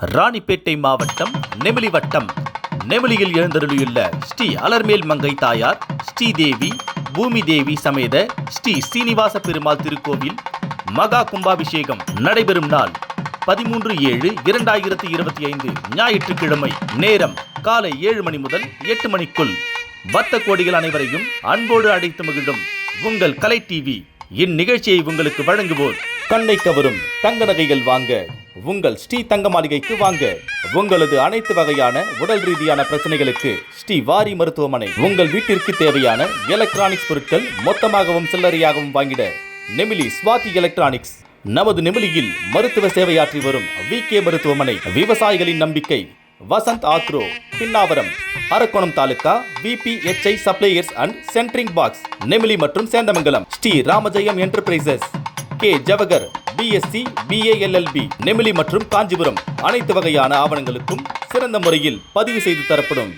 ராணிப்பேட்டை மாவட்டம் நெமிலி வட்டம். நெமிலியில் எழுந்தருளியுள்ள ஸ்ரீ அலர்மேல் மங்கை தாயார் ஸ்ரீதேவி பூமி தேவி சமேத ஸ்ரீ சீனிவாச பெருமாள் திருக்கோவில் மகா கும்பாபிஷேகம் நடைபெறும் நாள் பதிமூன்று ஏழு இரண்டாயிரத்தி இருபத்தி ஐந்து ஞாயிற்றுக்கிழமை நேரம் காலை ஏழு மணி முதல் எட்டு மணிக்குள். பக்த கோடிகள் அனைவரையும் அன்போடு அழைத்து மகிழும் உங்கள் கலை டிவி. இந்நிகழ்ச்சியை உங்களுக்கு வழங்குவோர் கண்ணை கவரும் தங்க நகைகள் வாங்க உங்கள் ஸ்ரீ தங்க மாளிகைக்கு வாங்க. உங்களது அனைத்து வகையான உடல் ரீதியான பிரச்சனைகளுக்கு ஸ்ரீ வாரி மருத்துவமனை. உங்கள் வீட்டிற்கு தேவையான எலக்ட்ரானிக்ஸ் பொருட்கள் மொத்தமாகவும் சில்லறையாகவும் வாங்கிட. நெமிலி ஸ்வாதி எலக்ட்ரானிக்ஸ் நமது நெமிலியில் மருத்துவ சேவையாற்றி வரும் வி கே மருத்துவமனை. விவசாயிகளின் நம்பிக்கை. Vasanth agro Pinnavaram Arakkonam taluk VPHI suppliers and centring box Nemili மற்றும் Sendamangalam Sri Ramajayam enterprises K. Jawahar BSc BA LLB Nemili மற்றும் காஞ்சிபுரம் அனைத்து வகையான ஆவணங்களுக்கும் சிறந்த முறையில் பதிவு செய்து தரப்படும்.